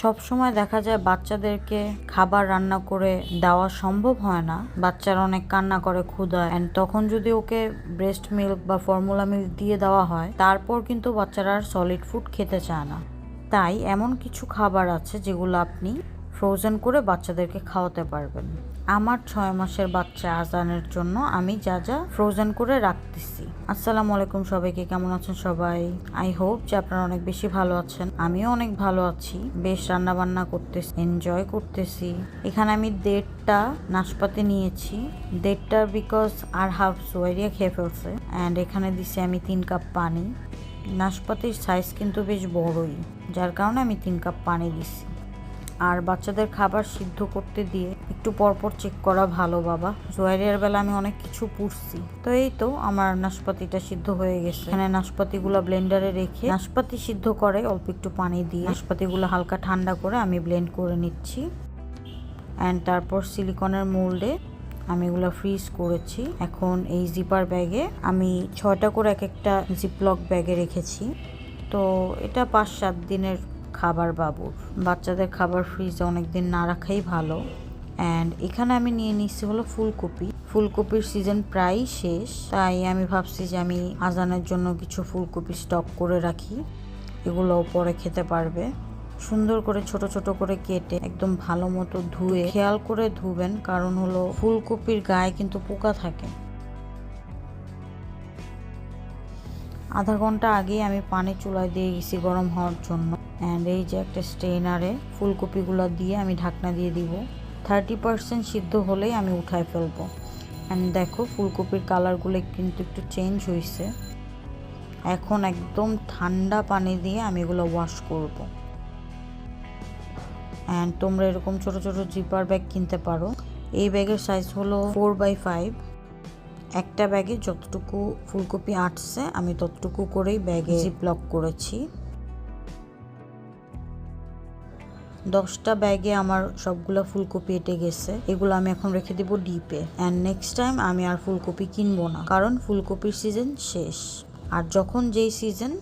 সব সময় দেখা যায় বাচ্চাদেরকে খাবার রান্না করে দেওয়া সম্ভব হয় না। বাচ্চারা অনেক কান্না করে, ক্ষুধা। অ্যান্ড তখন যদি ওকে ব্রেস্ট মিল্ক বা ফর্মুলা মিল্ক দিয়ে দেওয়া হয়, তারপর কিন্তু বাচ্চারা সলিড ফুড খেতে চায় না। তাই এমন কিছু খাবার আছে যেগুলো আপনি ফ্রোজেন করে বাচ্চাদেরকে খাওয়াতে পারবেন। আমার ছয় মাসের বাচ্চা আজানের জন্য আমি যা যা ফ্রোজেন করে রাখতেছি। আসসালামু আলাইকুম সবাইকে, কেমন আছেন সবাই? আই হোপ যে আপনারা অনেক বেশি ভালো আছেন। আমিও অনেক ভালো আছি। বেশ রান্না বান্না করতেছি এনজয় করতেছি। এখানে আমি দেড়টা নাশপাতি নিয়েছি। দেড়টা বিকজ আর হাফ সোয়ারিয়া খেয়ে ফেলছে। অ্যান্ড এখানে দিছি আমি তিন কাপ পানি। নাশপাতির সাইজ কিন্তু বেশ বড়ই। যার কারণে আমি তিন কাপ পানি দিছি। আর বাচ্চাদের খাবার সিদ্ধ করতে দিয়ে একটু পরপর চেক করা ভালো, বাবা। জোয়ারিয়ার বেলা আমি অনেক কিছু পুষছি তো এই তো আমার নাশপাতিটা সিদ্ধ হয়ে গেছে। এখানে নাশপাতিগুলো ব্লেন্ডারে রেখে নাশপাতি সিদ্ধ করে অল্প একটু পানি দিয়ে নাশপাতিগুলো হালকা ঠান্ডা করে আমি ব্লেন্ড করে নিচ্ছি। অ্যান্ড তারপর সিলিকনের মোল্ডে আমি এগুলো ফ্রিজ করেছি। এখন এই জিপার ব্যাগে আমি ছয়টা করে এক একটা জিপলক ব্যাগে রেখেছি। তো এটা পাঁচ সাত দিনের খাবার বাবুর বাচ্চাদের খাবার ফ্রিজে অনেক দিন না রাখাই ভালো। অ্যান্ড এখানে আমি নিয়ে নিচ্ছি হলো ফুলকপি। ফুলকপির সিজন প্রায় শেষ। তাই আমি ভাবছি যে আমি আজানের জন্য কিছু ফুলকপি স্টক করে রাখি। এগুলো পরে খেতে পারবে। সুন্দর করে ছোট ছোট করে কেটে একদম ভালো মতো ধুয়ে খেয়াল করে ধুবেন, কারণ হলো ফুলকপির গায়ে কিন্তু পোকা থাকে। আধা ঘণ্টা আগে আমি পানি চুলায় দিয়ে গেছি গরম হওয়ার জন্য। অ্যান্ড এই যে একটা স্ট্রেনারে ফুলকপিগুলো দিয়ে আমি ঢাকনা দিয়ে দিব। থার্টি পার্সেন্ট সিদ্ধ হলেই আমি উঠায় ফেলব। অ্যান্ড দেখো, ফুলকপির কালারগুলো কিন্তু একটু চেঞ্জ হয়েছে এখন একদম ঠান্ডা পানি দিয়ে আমি এগুলো ওয়াশ করব। অ্যান্ড তোমরা এরকম ছোট ছোট জিপার ব্যাগ কিনতে পারো। এই ব্যাগের সাইজ হলো ফোর বাই ফাইভ একটা ব্যাগে যতটুকু ফুলকপি আটছে, আমি ততটুকু করেই ব্যাগে জিপ লক করেছি। দশটা ব্যাগে আমার সবগুলো ফুলকপি এটে গেছে। এগুলো আমি এখন রেখে দিব ডিপে। অ্যান্ড নেক্সট টাইম আমি আর ফুলকপি কিনবো না, কারণ ফুলকপির সিজন শেষ। আর যখন যেই সিজন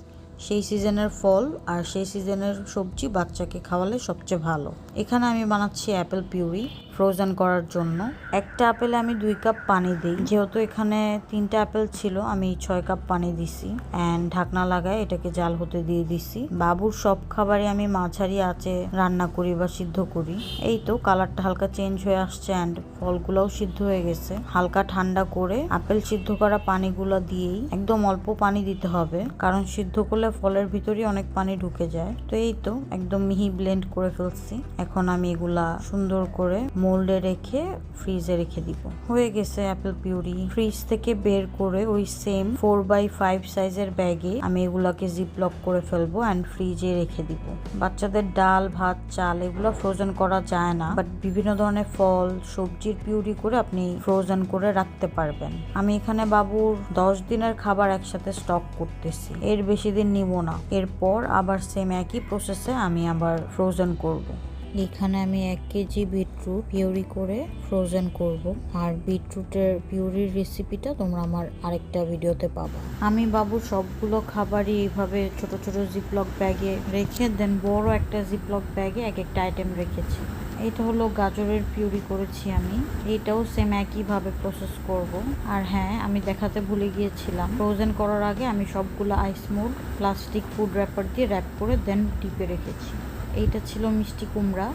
সেই সিজনের ফল আর সেই সিজনের সবজি বাচ্চাকে খাওয়ালে সবচেয়ে ভালো। এখানে আমি বানাচ্ছি অ্যাপেল পিউরি ফ্রোজেন করার জন্য। একটা আপেলে আমি দুই কাপ পানি দিই। যেহেতু এখানে তিনটা আপেল ছিল, আমি ছয় কাপ পানি দিছি। অ্যান্ড ঢাকনা লাগায় এটাকে জাল হতে দিয়ে দিছি। বাবুর সব খাবারই আমি মাঝারি আঁচে রান্না করি বা সিদ্ধ করি। এই তো কালারটা হালকা চেঞ্জ হয়ে আসছে অ্যান্ড ফলগুলোও সিদ্ধ হয়ে গেছে। হালকা ঠান্ডা করে আপেল সিদ্ধ করা পানিগুলো দিয়েই একদম অল্প পানি দিতে হবে। কারণ সিদ্ধ করলে ফলের ভিতরেই অনেক পানি ঢুকে যায়। তো এই তো একদম মিহি ব্লেন্ড করে ফেলছি। এখন আমি এগুলা সুন্দর করে মোল্ডে রেখে ফ্রিজে রেখে দিব। হয়ে গেছে অ্যাপেল পিউরি ফ্রিজ থেকে বের করে ওই সেম ফোর বাই ফাইভ সাইজের ব্যাগে আমি এগুলাকে জিপলক করে ফেলব অ্যান্ড ফ্রিজে রেখে দিব। বাচ্চাদের ডাল, ভাত, চাল এগুলো ফ্রোজেন করা যায় না বাট বিভিন্ন ধরনের ফল, সবজির পিউরি করে আপনি ফ্রোজেন করে রাখতে পারবেন। আমি এখানে বাবুর দশ দিনের খাবার একসাথে স্টক করতেছি। এর বেশি দিন নিব না। এরপর আবার সেম একই প্রসেসে আমি আবার ফ্রোজেন করব। এখানে আমি এক কেজি বিটরুট পিউরি করে ফ্রোজেন করব। আর বিটরুটের পিউরির রেসিপিটা তোমরা আমার আরেকটা ভিডিওতে পাবো। আমি বাবু সবগুলো খাবারই এইভাবে ছোট ছোট জিপলক ব্যাগে রেখে দেন বড় একটা জিপলক ব্যাগে এক একটা আইটেম রেখেছি। এটা হলো গাজরের পিউরি করেছি আমি। এটাও সেম একইভাবে প্রসেস করব। আর হ্যাঁ আমি দেখাতে ভুলে গিয়েছিলাম। ফ্রোজেন করার আগে আমি সবগুলো ice mould plastic food wrapper দিয়ে র্যাপ করে দেন টিপে রেখেছি। এইটা ছিল মিষ্টি কুমড়া।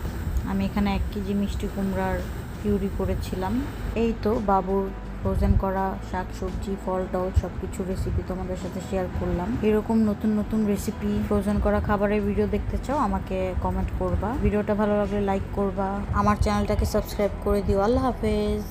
আমি এখানে এক কেজি মিষ্টি কুমড়ার পিউরি করেছিলাম। এই তো বাবুর ফ্রোজেন করা শাক সবজি, ফল টল সব কিছু রেসিপি তোমাদের সাথে শেয়ার করলাম। এরকম নতুন নতুন রেসিপি ফ্রোজেন করা খাবারের ভিডিও দেখতে চাও, আমাকে কমেন্ট করবা। ভিডিওটা ভালো লাগলে লাইক করবা। আমার চ্যানেলটাকে সাবস্ক্রাইব করে দিও। আল্লাহ হাফেজ।